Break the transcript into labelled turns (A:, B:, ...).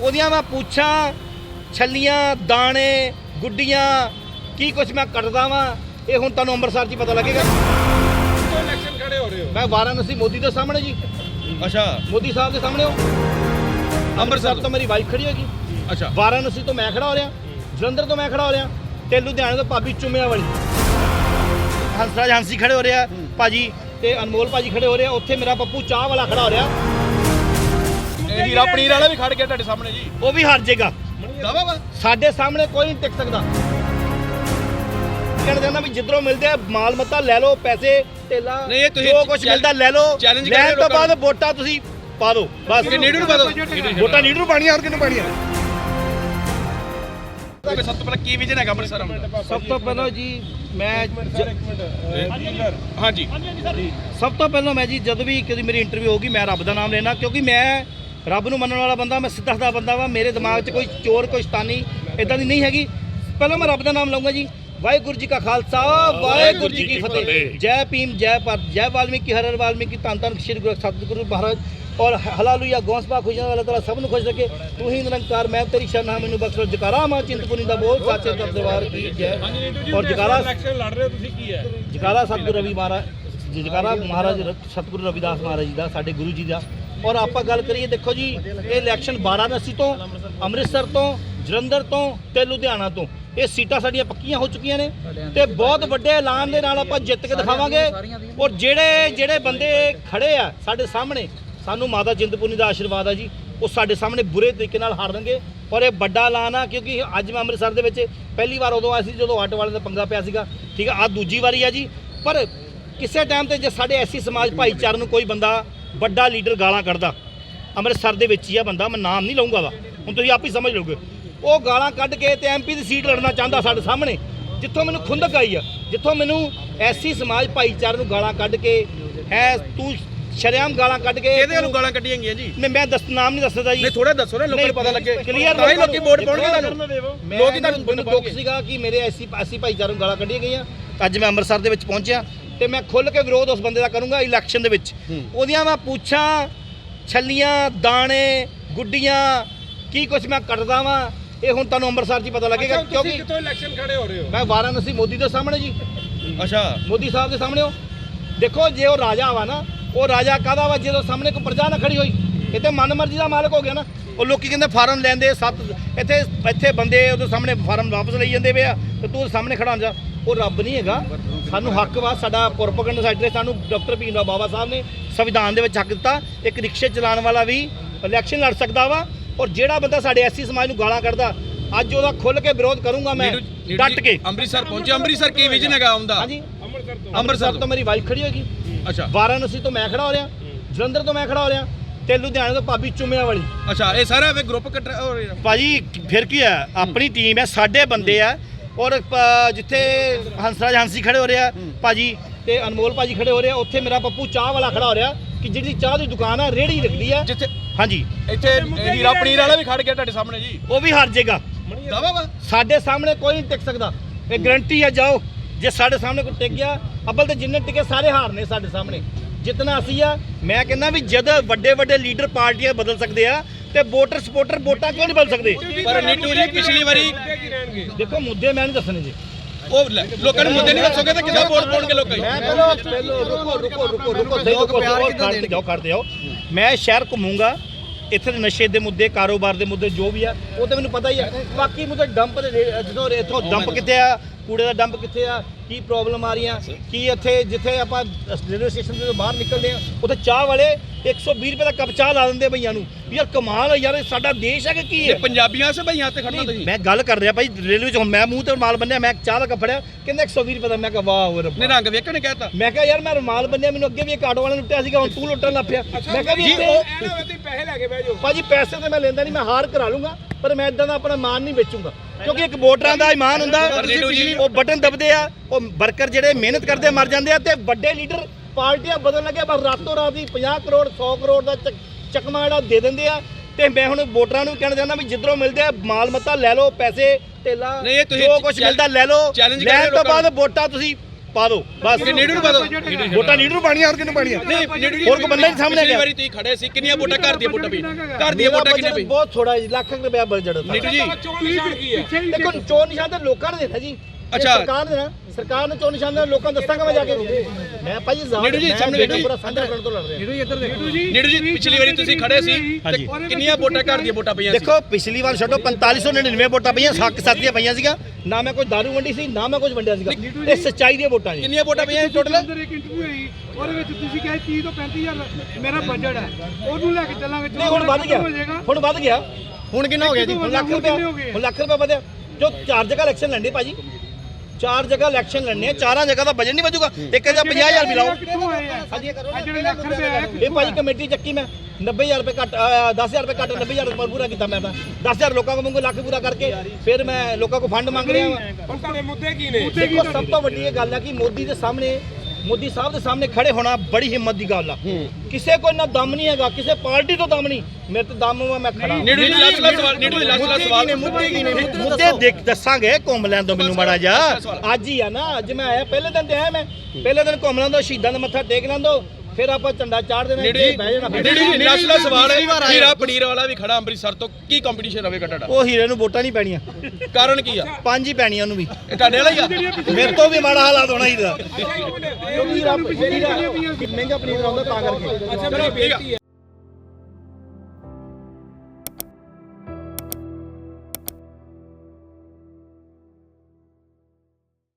A: ਉਹਦੀਆਂ ਮੈਂ ਪੁੱਛਾਂ ਛੱਲੀਆਂ ਦਾਣੇ ਗੁੱਡੀਆਂ ਕੀ ਕੁਛ ਮੈਂ ਕੱਟਦਾ ਵਾਂ ਇਹ ਹੁਣ ਤੁਹਾਨੂੰ ਅੰਮ੍ਰਿਤਸਰ 'ਚ ਹੀ ਪਤਾ ਲੱਗੇਗਾ।
B: ਤੋਂ ਇਲੈਕਸ਼ਨ ਖੜੇ ਹੋ ਰਹੇ ਹੋ?
A: ਮੈਂ ਵਾਰਾਣਸੀ ਮੋਦੀ ਦੇ ਸਾਹਮਣੇ ਜੀ।
B: ਅੱਛਾ।
A: ਮੋਦੀ ਸਾਹਿਬ ਦੇ ਸਾਹਮਣੇ ਹੋ। ਅੰਮ੍ਰਿਤਸਰ ਤੋਂ ਮੇਰੀ ਵਾਈਫ ਖੜੀ ਹੋਗੀ।
B: ਅੱਛਾ।
A: ਵਾਰਾਣਸੀ ਤੋਂ ਮੈਂ ਖੜਾ ਹੋ ਰਿਹਾ। ਜਲੰਧਰ ਤੋਂ ਮੈਂ ਖੜਾ ਹੋ ਰਿਹਾ। ਤੇ ਲੁਧਿਆਣੇ ਤੋਂ ਭਾਬੀ ਚੁੰਮਿਆਂ ਵਾਲੀ। ਹੰਸਰਾਜ ਹੰਸੀ ਖੜੇ ਹੋ ਰਿਹਾ। ਭਾਜੀ ਤੇ ਅਨਮੋਲ ਭਾਜੀ ਖੜੇ ਹੋ ਰਿਹਾ। ਉੱਥੇ ਮੇਰਾ ਪੱਪੂ ਚਾਹ ਵਾਲਾ ਖੜਾ ਹੋ ਰਿਹਾ।
B: ਇਹ ਹੀਰਾ ਪਨੀਰ ਵਾਲਾ ਵੀ ਖੜ ਗਿਆ ਤੁਹਾਡੇ ਸਾਹਮਣੇ ਜੀ।
A: ਉਹ ਵੀ ਹਾਰ ਜਾਏਗਾ।
B: ਦਾਵਾ ਵਾ।
A: ਸਾਡੇ ਸਾਹਮਣੇ ਕੋਈ ਨਹੀਂ ਟਿਕ ਸਕਦਾ। ਕਹਿਣਾ ਚਾਹੁੰਦਾ ਵੀ ਜਿੱਧਰੋਂ ਮਿਲਦੇ ਆ ਮਾਲ ਮੱਤਾ ਲੈ ਲਓ ਪੈਸੇ ਢੇਲਾ
B: ਨਹੀਂ, ਇਹ ਤੁਸੀਂ
A: ਜੋ ਕੁਝ
B: ਚੈਲ-
A: ਮਿਲਦਾ ਲੈ ਲਓ।
B: ਚੈਲੰਜ ਕਰ ਰਹੇ
A: ਲੈਣ ਤੋਂ
B: ਲੋਕਾਂ
A: ਬਾਅਦ ਵੋਟਾਂ ਤੁਸੀਂ ਪਾ ਦਿਓ ਬਸ।
B: ਕਿ ਨੀਡੂ ਨੂੰ ਪਾ ਦਿਓ?
A: ਵੋਟਾਂ ਲੀਡਰ ਨੂੰ ਪਾਣੀਆਂ ਹੋਰ ਕਿਹਨੂੰ ਪਾਣੀਆਂ
B: ਸਭ ਤੋਂ ਪਹਿਲਾਂ ਕੀ ਵਿਜਨ ਹੈਗਾ ਅੰਮ੍ਰਿਤਸਰ ਦਾ?
A: ਸਭ ਤੋਂ ਪਹਿਲਾਂ ਜੀ ਮੈਂ ਜ-
B: ਹਾਂਜੀ
A: ਸਭ ਤੋਂ ਪਹਿਲਾਂ ਮੈਂ ਜੀ ਜਦੋਂ ਵੀ ਕਦੀ ਮੇਰੀ ਇੰਟਰਵਿਊ ਹੋਊਗੀ ਮੈਂ ਰੱਬ ਦਾ ਨਾਮ ਲੈਣਾ ਕਿਉਂਕਿ ਮੈਂ ਰੱਬ ਨੂੰ ਮੰਨਣ ਵਾਲਾ ਬੰਦਾ ਮੈਂ ਸਿੱਧਾ ਸਾਦਾ ਬੰਦਾ ਵਾ ਮੇਰੇ ਦਿਮਾਗ 'ਚ ਕੋਈ ਚੋਰ ਕੋਈ ਸ਼ਤਾਨੀ ਇਦਾਂ ਦੀ ਨਹੀਂ ਹੈਗੀ। ਪਹਿਲਾਂ ਮੈਂ ਰੱਬ ਦਾ ਨਾਮ ਲਵਾਂਗਾ ਜੀ। ਵਾਹਿਗੁਰੂ ਜੀ ਕਾ ਖਾਲਸਾ ਵਾਹਿਗੁਰੂ ਜੀ ਕੀ ਫਤਿਹ। ਜੈ ਭੀਮ ਜੈ ਭਾਰਤ ਜੈ ਵਾਲਮੀਕੀ ਹਰ ਹਰ ਵਾਲਮੀਕੀ ਧੰਨ ਧੰਨ ਸ਼੍ਰੀ ਗੁਰੂ ਸਤਿਗੁਰੂ ਮਹਾਰਾਜ। ਔਰ ਹਲਾਲੂਇਆ ਗੌਸਪਾ ਖੁਸ਼ੀਆਂ ਵਾਲਾ ਤਾਲਾ ਸਭ ਨੂੰ ਖੁਸ਼ ਰੱਖੇ। ਤੂੰ ਹੀ ਨਿਰੰਕਾਰ ਮੈਂ ਤੇਰੀ ਸ਼ਰਨ ਮੈਨੂੰ ਬਖਸ਼। ਜਕਾਰਾ ਮਾਂ ਚਿੰਤਪੁਰਨੀ ਦਾ ਬੋਲ ਸਾਚੇ ਦਰ ਦਰਬਾਰ ਕੀ ਜੈ। ਔਰ ਜਕਾਰਾ
B: ਇਲੈਕਸ਼ਨ ਲੜ ਰਹੇ ਹੋ ਤੁਸੀਂ ਕੀ ਹੈ?
A: ਜਕਾਰਾ ਸਤਿਗੁਰੂ ਰਵੀ ਮਹਾਰਾਜ ਜਕਾਰਾ ਮਹਾਰਾਜ ਸਤਿਗੁਰੂ ਰਵਿਦਾਸ ਮਹਾਰਾਜ ਜੀ ਦਾ ਸਾਡੇ ਗੁਰੂ ਜੀ ਦਾ। ਔਰ ਆਪਾਂ ਗੱਲ ਕਰੀਏ, ਦੇਖੋ ਜੀ, ਇਹ ਇਲੈਕਸ਼ਨ ਵਾਰਾਣਸੀ ਤੋਂ, ਅੰਮ੍ਰਿਤਸਰ ਤੋਂ, ਜਲੰਧਰ ਤੋਂ ਤੇ ਲੁਧਿਆਣਾ ਤੋਂ। ਇਹ ਸੀਟਾਂ ਸਾਡੀਆਂ ਪੱਕੀਆਂ ਹੋ ਚੁੱਕੀਆਂ ਨੇ ਤੇ ਬਹੁਤ ਵੱਡੇ ਐਲਾਨ ਦੇ ਨਾਲ ਆਪਾਂ ਜਿੱਤ ਕੇ ਦਿਖਾਵਾਂਗੇ। ਔਰ ਜਿਹੜੇ ਜਿਹੜੇ ਬੰਦੇ ਖੜੇ ਆ ਸਾਡੇ ਸਾਹਮਣੇ, ਸਾਨੂੰ ਮਾਤਾ ਚਿੰਤਪੁਰਨੀ ਦਾ ਆਸ਼ੀਰਵਾਦ ਆ ਜੀ, ਉਹ ਸਾਡੇ ਸਾਹਮਣੇ ਬੁਰੇ ਤਰੀਕੇ ਨਾਲ ਹਾਰਨਗੇ ਔਰ ਇਹ ਵੱਡਾ ਐਲਾਨ ਆ, ਕਿਉਂਕਿ ਅੱਜ ਮੈਂ ਅੰਮ੍ਰਿਤਸਰ ਦੇ ਵਿੱਚ ਪਹਿਲੀ ਵਾਰ ਉਦੋਂ ਆਇਆ ਸੀ, ਜਦੋਂ ਆਟੋ ਵਾਲੇ ਦਾ ਪੰਗਾ ਪਿਆ ਸੀਗਾ। ਠੀਕ ਆ ਆ ਦੂਜੀ ਵਾਰੀ ਆ ਜੀ। ਪਰ ਕਿਸੇ ਟਾਈਮ ਤੇ ਜੇ ਸਾਡੇ ਐਸੀ ਸਮਾਜ ਭਾਈਚਾਰੇ ਨੂੰ ਕੋਈ ਬੰਦਾ ਵੱਡਾ ਲੀਡਰ ਗਾਲਾਂ ਕੱਢਦਾ। ਅੰਮ੍ਰਿਤਸਰ ਦੇ ਵਿੱਚ ਹੀ ਆ ਬੰਦਾ ਮੈਂ ਨਾਮ ਨਹੀਂ ਲਊਂਗਾ ਵਾ। ਹੁਣ ਤੁਸੀਂ ਆਪ ਹੀ ਸਮਝ ਲਓਗੇ। ਉਹ ਗਾਲਾਂ ਕੱਢ ਕੇ ਤੇ ਐਮਪੀ ਦੀ ਸੀਟ ਲੜਨਾ ਚਾਹੁੰਦਾ ਸਾਡੇ ਸਾਹਮਣੇ। ਜਿੱਥੋਂ ਮੈਨੂੰ ਖੁੰਦਕ ਆਈ ਆ ਜਿੱਥੋਂ ਮੈਨੂੰ ਐਸੀ ਸਮਾਜ ਭਾਈਚਾਰੇ ਨੂੰ ਗਾਲਾਂ ਕੱਢ ਕੇ ਹੈ ਤੂੰ ਸ਼ਰੇਆਮ ਗਾਲਾਂ ਕੱਢ ਕੇ
B: ਕਿਹਦੇ ਵੱਲੋਂ ਗਾਲਾਂ ਕੱਢੀਆਂ ਗਈਆਂ ਜੀ?
A: ਨਹੀਂ ਮੈਂ ਦੱਸ ਨਾਮ ਨਹੀਂ ਦੱਸਦਾ ਜੀ।
B: ਨਹੀਂ ਥੋੜਾ ਦੱਸੋ ਨਾ ਲੋਕਾਂ ਨੂੰ ਪਤਾ ਲੱਗੇ।
A: ਕਲੀਅਰ
B: ਤਾਂ ਹੀ ਲੋਕੀ ਵੋਟ ਪਾਉਣਗੇ ਤੁਹਾਨੂੰ। ਲੋਕ ਤੁਹਾਨੂੰ
A: ਦੁੱਖ ਸੀਗਾ ਕਿ ਮੇਰੇ ਐਸੀ ਐਸੀ ਭਾਈਚਾਰੇ ਨੂੰ ਗਾਲਾਂ ਕੱਢੀਆਂ ਗਈਆਂ। ਅੱਜ ਮੈਂ ਅੰਮ੍ਰਿਤਸਰ ਦੇ ਵਿੱਚ ਪਹੁੰਚਿਆ। ਤੇ ਮੈਂ ਖੁੱਲ ਕੇ ਵਿਰੋਧ ਉਸ ਬੰਦੇ ਦਾ ਕਰੂੰਗਾ ਇਲੈਕਸ਼ਨ ਦੇ ਵਿੱਚ। ਉਹਦੀਆਂ ਮੈਂ ਪੁੱਛਾਂ ਛੱਲੀਆਂ ਦਾਣੇ ਗੁੱਡੀਆਂ ਕੀ ਕੁਛ ਮੈਂ ਕੱਟਦਾ ਵਾਂ ਇਹ ਹੁਣ ਤੁਹਾਨੂੰ ਅੰਮ੍ਰਿਤਸਰ 'ਚ ਹੀ ਪਤਾ ਲੱਗੇਗਾ ਕਿਉਂਕਿ
B: ਕਿਤੋਂ ਇਲੈਕਸ਼ਨ ਖੜੇ ਹੋ ਰਹੇ ਹੋ?
A: ਮੈਂ ਵਾਰਾਣਸੀ ਮੋਦੀ ਦੇ ਸਾਹਮਣੇ ਜੀ।
B: ਅੱਛਾ।
A: ਮੋਦੀ ਸਾਹਿਬ ਦੇ ਸਾਹਮਣੇ ਹੋ। ਦੇਖੋ ਜੇ ਉਹ ਰਾਜਾ ਵਾ ਨਾ ਉਹ ਰਾਜਾ ਕਾਹਦਾ ਵਾ? ਜਦੋਂ ਸਾਹਮਣੇ ਕੋਈ ਪ੍ਰਜਾ ਨਾ ਖੜੀ ਹੋਈ ਇਹ ਤੇ ਮਨਮਰਜ਼ੀ ਦਾ ਮਾਲਕ ਹੋ ਗਿਆ ਨਾ। ਉਹ ਲੋਕੀ ਕਹਿੰਦੇ ਫਾਰਮ ਲੈਂਦੇ ਸੱਤ ਇੱਥੇ ਇੱਥੇ ਬੰਦੇ ਉਹਦੇ ਸਾਹਮਣੇ ਫਾਰਮ ਵਾਪਸ ਲਈ ਜਾਂਦੇ ਵੇ ਆ ਤੇ ਤੂੰ ਉਹਦੇ ਸਾਹਮਣੇ ਖੜਾ ਜਾ। ਉਹ ਰੱਬ ਨਹੀਂ ਹੈਗਾ। ਸਾਨੂੰ ਹੱਕ ਵਾ ਸਾਡਾ ਪ੍ਰੋਪਗੈਂਡਾ ਸਾਈਡ ਤੇ ਸਾਨੂੰ ਡਾਕਟਰ ਭੀਮ ਰਾਓ ਬਾਬਾ ਸਾਹਿਬ ਨੇ ਸੰਵਿਧਾਨ ਦੇ ਵਿੱਚ ਹੱਕ ਦਿੱਤਾ। ਇੱਕ ਰਿਕਸ਼ੇ ਚਲਾਉਣ ਵਾਲਾ ਵੀ ਇਲੈਕਸ਼ਨ ਲੜ ਸਕਦਾ ਵਾ ਔਰ ਜਿਹੜਾ ਬੰਦਾ ਸਾਡੇ ਐਸੀ ਸਮਾਜ ਨੂੰ ਗਾਲਾਂ ਕੱਢਦਾ ਅੱਜ ਉਹਦਾ ਖੁੱਲ ਕੇ ਵਿਰੋਧ ਕਰੂੰਗਾ ਮੈਂ ਡਟ ਕੇ।
B: ਅੰਮ੍ਰਿਤਸਰ ਪਹੁੰਚੇ। ਅੰਮ੍ਰਿਤਸਰ ਕੀ ਵਿਜਨ ਹੈਗਾ ਆਉਂਦਾ
A: ਹਾਂਜੀ।
B: ਅੰਮ੍ਰਿਤਸਰ
A: ਅੰਮ੍ਰਿਤਸਰ ਤੋਂ ਮੇਰੀ ਵਾਈਫ ਖੜੀ ਹੋਗੀ
B: ਅੱਛਾ।
A: ਵਾਰਾਣਸੀ ਤੋਂ ਮੈਂ ਖੜਾ ਹੋ ਰਿਹਾ। ਜਲੰਧਰ ਤੋਂ ਮੈਂ ਖੜਾ ਹੋ ਰਿਹਾ। ਤੇ ਲੁਧਿਆਣੇ ਤੋਂ ਭਾਬੀ ਚੁੰਮਿਆਂ ਵਾਲੀ
B: ਅੱਛਾ ਇਹ ਸਾਰਾ ਵੇ ਗਰੁੱਪ ਕੱਟ ਹੋ ਰਿਹਾ
A: ਭਾਜੀ ਫਿਰ ਕੀ ਹੈ? ਆਪਣੀ ਟੀਮ ਹੈ ਸਾਡੇ ਬੰਦੇ ਆ। ਔਰ ਜਿੱਥੇ ਹੰਸਰਾਜ ਹੰਸੀ ਖੜੇ ਹੋ ਰਿਹਾ ਭਾਜੀ ਤੇ ਅਨਮੋਲ ਭਾਜੀ ਖੜੇ ਹੋ ਰਿਹਾ ਉੱਥੇ ਮੇਰਾ ਪੱਪੂ ਚਾਹ ਵਾਲਾ ਖੜਾ ਹੋ ਰਿਹਾ ਕਿ ਜਿਹੜੀ ਚਾਹ ਦੀ ਦੁਕਾਨ ਆ ਰੇੜੀ ਰੱਖਦੀ ਆ।
B: ਜਿੱਥੇ
A: ਹਾਂਜੀ।
B: ਇੱਥੇ ਹੀਰਾ ਪਨੀਰ ਵਾਲਾ ਵੀ ਖੜ ਗਿਆ ਤੁਹਾਡੇ ਸਾਹਮਣੇ ਜੀ।
A: ਉਹ ਵੀ ਹਾਰ ਜਾਏਗਾ
B: ਦਾਵਾ ਵਾ।
A: ਸਾਡੇ ਸਾਹਮਣੇ ਕੋਈ ਨਹੀਂ ਟਿਕ ਸਕਦਾ। ਇਹ ਗਰੰਟੀ ਹੈ ਜਾਓ। ਜੇ ਸਾਡੇ ਸਾਹਮਣੇ ਕੋਈ ਟਿਕ ਗਿਆ ਅੱਬਲ ਤੇ ਜਿੰਨੇ ਟਿਕੇ ਸਾਰੇ ਹਾਰਨੇ ਸਾਡੇ ਸਾਹਮਣੇ। ਜਿਤਨਾ ਅਸੀਂ ਆ ਮੈਂ ਕਹਿੰਦਾ ਵੀ ਜਦ ਵੱਡੇ ਵੱਡੇ ਲੀਡਰ ਪਾਰਟੀਆਂ ਬਦਲ ਸਕਦੇ ਆ ਤੇ ਵੋਟਰ ਸਪੋਰਟਰ ਵੋਟਾਂ ਕਿਉਂ ਨਹੀਂ ਬਦਲ ਸਕਦੇ?
B: ਪਰ ਨੀਟੂ ਜੀ ਪਿਛਲੀ ਵਾਰੀ
A: ਦੇਖੋ ਮੁੱਦੇ ਮੈਂ ਨਹੀਂ ਦੱਸਣੇ ਜੀ।
B: ਉਹ ਲੋਕਾਂ ਨੂੰ ਮੁੱਦੇ ਨਹੀਂ ਦੱਸੋਗੇ ਤਾਂ ਕਿੱਦਾਂ ਵੋਟ ਪਾਉਣਗੇ ਲੋਕੀ
A: ਮੈਂ ਪਹਿਲਾਂ ਪਹਿਲਾਂ ਰੁਕੋ ਰੁਕੋ ਰੁਕੋ ਰੁਕੋ ਸਹੀ ਰੁਕੋ ਖੜਦੇ ਜਾਓ ਖੜਦੇ ਜਾਓ। ਮੈਂ ਸ਼ਹਿਰ ਘੁੰਮੂੰਗਾ ਇੱਥੇ ਦੇ ਨਸ਼ੇ ਦੇ ਮੁੱਦੇ ਕਾਰੋਬਾਰ ਦੇ ਮੁੱਦੇ ਜੋ ਵੀ ਆ ਉਹ ਤਾਂ ਮੈਨੂੰ ਪਤਾ ਹੀ ਆ। ਬਾਕੀ ਮੁੱਦੇ ਡੰਪ ਦੇ ਜਦੋਂ ਇੱਥੋਂ ਡੰਪ ਕਿੱਥੇ ਆ ਕੂੜੇ ਦਾ ਡੰਪ ਕਿੱਥੇ ਆ? ਕੀ ਪ੍ਰੋਬਲਮ ਆ ਰਹੀਆਂ ਕੀ ਇੱਥੇ ਜਿੱਥੇ ਆਪਾਂ ਰੇਲਵੇ ਸਟੇਸ਼ਨ ਤੋਂ ਬਾਹਰ ਨਿਕਲਦੇ ਆ ਉੱਥੇ ਚਾਹ ਵਾਲੇ 120 ਰੁਪਏ ਦਾ ਕੱਪ ਚਾਹ ਲਾ ਦਿੰਦੇ ਭਈਆਂ ਨੂੰ। ਯਾਰ ਕਮਾਲ ਆ ਯਾਰ ਇਹ ਸਾਡਾ ਦੇਸ਼ ਹੈ ਕਿ ਕੀ
B: ਇਹ
A: ਹੈ?
B: ਪੰਜਾਬੀਆਂ ਸੇ ਭਈਆਂ ਤੇ ਖੜਨਾ ਤੁਸੀਂ।
A: ਮੈਂ ਗੱਲ ਕਰ ਰਿਹਾ ਭਾਈ ਰੇਲਵੇ ਚ ਮੈਂ ਮੂੰਹ ਤੇ ਮਾਲ ਬੰਨਿਆ ਮੈਂ ਚਾਹ ਦਾ ਕੱਪ ਫੜਿਆ ਕਹਿੰਦਾ 120 ਰੁਪਏ ਦਾ। ਮੈਂ ਕਿਹਾ ਵਾਹ ਰੱਬਾ।
B: ਨੇ ਰੰਗ ਵੇਖਣ ਨੇ ਕਹਿਤਾ।
A: ਮੈਂ ਕਿਹਾ ਯਾਰ ਮੈਂ ਰੁਮਾਲ ਬੰਨਿਆ ਮੈਨੂੰ ਅੱਗੇ ਵੀ ਇੱਕ ਆਟੋ ਵਾਲਾ ਨੇ ਲੁੱਟਿਆ ਸੀਗਾ ਹੁਣ ਤੂੰ ਲੁੱਟਣ ਲੱਗ ਪਿਆ। ਮੈਂ ਕਿਹਾ ਵੀ
B: ਜੀ,
A: ਇੱਥੇ-
B: ਉਹ-
C: ਪੈਸੇ ਲੈ ਕੇ ਬਹਿ ਜਾਓ।
A: ਭਾਜੀ ਪੈਸੇ ਤੇ ਮੈਂ ਲੈਂਦਾ ਨਹੀਂ ਮੈਂ ਹਾਰ ਕਰਾ ਲੂੰਗਾ। ਪਰ ਮੈਂ ਇਦਾਂ ਦਾ ਆਪਣਾ ਮਾਨ ਨਹੀਂ ਵੇਚੂੰਗਾ। ਕਿਉਂਕਿ ਇੱਕ ਵੋਟਰਾਂ ਦਾ ਇਮਾਨ ਹੁੰਦਾ ਉਹ ਬਟਨ ਦਬਦੇ ਆ ਉਹ ਵਰਕਰ ਜਿਹੜੇ ਮਿਹਨਤ ਕਰਦੇ ਮਰ ਜਾਂਦੇ ਆ ਤੇ ਵੱਡੇ ਲੀਡਰ ਪਾਰਟੀਆਂ ਬਦਲਣ ਲੱਗੇ ਬਸ ਰਾਤੋਂ ਰਾਤ ਹੀ 50 ਕਰੋੜ 100 ਕਰੋੜ ਦਾ ਚੱਕ- ਚਕਮਾ ਜਿਹੜਾ ਦੇ ਦਿੰਦੇ ਆ। ਤੇ ਮੈਂ ਹੁਣ ਵੋਟਰਾਂ ਨੂੰ ਕਹਿਣਾ ਚਾਹੁੰਦਾ ਵੀ ਜਿੱਧਰੋਂ ਮਿਲਦੇ ਆ ਮਾਲ ਮੱਤਾ ਲੈ ਲਓ ਪੈਸੇ
B: ਤੁਸੀਂ
A: ਜੋ ਕੁਝ ਮਿਲਦਾ ਲੈ ਲਓ। ਲੈਣ ਤੋਂ ਬਾਅਦ ਵੋਟਾਂ ਤੁਸੀਂ ਪਾ ਦਿਓ ਬਸ।
B: ਕਿ ਨੀਡੂ ਨੂੰ ਪਾ ਦਿਓ?
A: ਵੋਟਾਂ ਲੀਡਰ ਨੂੰ ਪਾਣੀਆਂ ਹੋਰ ਕਿਹਨੂੰ ਪਾਣੀਆਂ?
B: ਨਹੀਂ ਨੀਡੂ
A: ਹੋਰ ਕੋਈ ਬੰਦਾ ਨਹੀਂ ਸਾਹਮਣੇ
B: ਪਿਛਲੀ
A: ਗਿਆ
B: ਵਾਰੀ ਤੁਸੀਂ ਖੜੇ ਸੀ ਕਿੰਨੀਆਂ ਵੋਟਾਂ ਘਰ ਦੀਆਂ ਵੋਟਾਂ ਪਈਆਂ? ਘਰ ਦੀਆਂ ਵੋਟਾਂ ਪਈਆਂ?
A: ਬਹੁਤ ਥੋੜਾ ਜੀ ਲੱਖ ਕੁ ਰੁਪਇਆ ਬਜਟ
B: ਨੀਡੂ ਜੀ।
A: ਦੇਖੋ ਚੋਣ ਨਿਸ਼ਾਨ ਤਾਂ ਲੋਕਾਂ ਨੇ ਦੇਣਾ ਜੀ।
B: ਅੱਛਾ।
A: ਸਰਕਾਰ ਨੇ ਸਰਕਾਰ ਨੇ ਚੋਣ ਨਿਸ਼ਾਨ ਲੋਕਾਂ ਨੂੰ ਦੱਸਾਂਗਾ ਮੈਂ ਜਾ ਕੇ ਮੈਂ ਭਾਈ ਜ਼ਾਹਰ
B: ਨੀਡੂ ਜੀ,
A: ਮੈਂ
B: ਸਾਹਮਣੇ
A: ਬੇਟਾ
B: ਵੇਖੋ।
A: ਪੂਰਾ ਸਾਂਝਾ ਕਰਨ ਤੋਂ ਲੜ ਰਿਹਾ।
B: ਨੀਡੂ ਜੀ ਪਿਛਲੀ ਵਾਰੀ ਤੁਸੀਂ ਖੜੇ ਸੀ। ਤੇ
A: ਹਾਂਜੀ।
B: ਕਿੰਨੀਆਂ ਵੋਟਾਂ ਘਰ ਦੀਆਂ ਵੋਟਾਂ ਪਈਆਂ ਸੀ?
A: ਦੇਖੋ ਪਿਛਲੀ ਵਾਰ ਛੱਡੋ 4599 ਵੋਟਾਂ ਪਈਆਂ ਸੱਕ ਸੱਤ ਦੀਆਂ ਪਈਆਂ ਸੀਗਾ ਨਾ ਮੈਂ ਕੋਈ ਦਾਰੂ ਵੰਡੀ ਸੀ ਨਾ ਮੈਂ ਕੁਝ ਵੰਡਿਆ ਸੀਗਾ। ਇਹ ਸੱਚਾਈ ਦੀਆਂ ਵੋਟਾਂ ਜੀ।
B: ਕਿੰਨੀਆਂ ਵੋਟਾਂ ਪਈਆਂ ਟੋਟਲ
C: ਅੰਦਰ ਇੱਕ ਇੰਟਰਵਿਊ ਹੋਈ ਉਹਦੇ ਵਿੱਚ ਤੁਸੀਂ ਕਹੇ 30 ਤੋਂ 35000 ਮੇਰਾ ਬਜਟ ਹੈ। ਉਹਨੂੰ ਲੈ ਕੇ ਚੱਲਾਂਗੇ
A: ਨਹੀਂ ਹੁਣ ਵੱਧ ਗਿਆ। ਹੁਣ ਵੱਧ ਗਿਆ।
B: ਹੁਣ ਕਿੰਨਾ ਹੋ ਗਿਆ ਜੀ?
A: ਹੁਣ ਲੱਖ ਰੁਪਇਆ ਹੁਣ ਲੱਖ ਰੁਪਇਆ ਵਧਿਆ। ਜੋ ਚਾਰ ਜਗ੍ਹਾ ਇਲੈਕਸ਼ਨ ਲੜਨੀ ਭਾਜੀ। ਚਾਰ ਜਗ੍ਹਾ ਇਲੈਕਸ਼ਨ ਲੜਨੇ ਆ ਚਾਰਾਂ ਜਗ੍ਹਾ ਦਾ ਬਜਟ ਨਹੀਂ ਵਧੂਗਾ। ਇੱਕ ਜਗ੍ਹਾ 50000 ਵੀ ਲਾਓ।
C: ਕਿੱਥੋਂ ਆਏ ਆ?
A: ਇਹ ਕਰੋ
C: ਆਹ ਜਿਹੜੇ ਲੱਖ ਰੁਪਏ ਆਏ
A: ਇਹ ਭਾਜੀ ਕਮੇਟੀ ਚੱਕੀ ਮੈਂ 90000 ਰੁਪਏ ਘੱਟ ਅਹ 10000 ਰੁਪਏ ਘੱਟ 90000 ਰੁਪਏ ਪੂਰਾ ਕੀਤਾ ਮੈਂ ਤਾਂ। 10000 ਲੋਕਾਂ ਕੋਲ ਮੰਗੋ ਲੱਖ ਪੂਰਾ ਕਰਕੇ ਫਿਰ ਮੈਂ ਲੋਕਾਂ ਕੋਲ ਫੰਡ ਮੰਗ ਰਿਹਾ ਹਾਂ
C: ਹੁਣ ਤੁਹਾਡੇ ਮੁੱਦੇ ਕੀ ਨੇ?
A: ਸਭ ਤੋਂ ਵੱਡੀ ਇਹ ਗੱਲ ਹੈ ਕਿ ਮੋਦੀ ਦੇ ਸਾਹਮਣੇ ਮੋਦੀ ਸਾਹਿਬ ਦੇ ਸਾਹਮਣੇ ਖੜੇ ਹੋਣਾ ਬੜੀ ਹਿੰਮਤ ਦੀ ਗੱਲ ਆ। ਕਿਸੇ ਕੋਲ ਨਾ ਦਮ ਨਹੀਂ ਹੈਗਾ ਕਿਸੇ ਪਾਰਟੀ ਤੋਂ ਦਮ ਨਹੀਂ। ਮੇਰੇ ਤੇ ਦਮ ਵਾ ਮੈਂ ਖੜਾ
B: ਨੀਡੂ ਜੀ ਲਾਸਟ ਲਾਸਟ ਸਵਾਲ ਨੀਡੂ ਜੀ ਲਾਸਟ ਲਾਸਟ ਸਵਾਲ।
A: ਮੁੱਦੇ ਕੀ ਨੇ ਮੁੱਦੇ ਦੇਖ ਦੱਸਾਂਗੇ ਘੁੰਮ ਲੈਣ ਦੋ ਮੈਨੂੰ ਮਾੜਾ ਜਾ ਅੱਜ ਹੀ ਆ ਨਾ ਅੱਜ ਮੈਂ ਆਇਆ ਪਹਿਲੇ ਦਿਨ ਤੇ ਆਇਆ ਮੈਂ। ਪਹਿਲੇ ਦਿਨ ਘੁੰਮ ਲੈਣ ਦੋ ਸ਼ਹੀਦਾਂ ਦਾ ਮੱਥਾ ਟੇਕ ਲੈਣ ਦੋ ਫਿਰ ਆਪਾਂ ਝੰਡਾ ਚਾੜ ਦੇਣਾ ਇੱਥੇ
B: ਜੀ
A: ਬਹਿ ਜਾਣਾ
B: ਨੀਡੂ ਜੀ ਲਾਸਟ ਲਾਸਟ ਸਵਾਲ ਹੈ ਹੀਰਾ ਪਨੀਰ ਵਾਲਾ ਵੀ ਖੜਾ ਅੰਮ੍ਰਿਤਸਰ ਤੋਂ ਕੀ ਕੰਪੀਟੀਸ਼ਨ ਰਹੇਗਾ ਤੁਹਾਡਾ
A: ਉਹ ਹੀਰੇ ਨੂੰ ਵੋਟਾਂ ਨਹੀਂ ਪੈਣੀਆਂ।
B: ਕਾਰਨ ਕੀ ਆ?
A: ਪੰਜ ਹੀ ਪੈਣੀਆਂ ਉਹਨੂੰ ਵੀ।
B: ਇਹ ਤੁਹਾਡੇ ਵਾਲਾ ਹੀ ਆ?
A: ਮੇਰੇ ਤੋਂ ਵੀ ਮਾੜਾ ਹਾਲਾਤ ਹੋਣਾ ਹੀਰਾ ਕਿਉਂਕਿ ਹੀਰਾ ਹੀਰਾ ਮਹਿੰਗਾ ਪਨੀਰ ਆਉਂਦਾ ਤਾਂ ਕਰਕੇ।
B: ਚਲੋ ਠੀਕ ਆ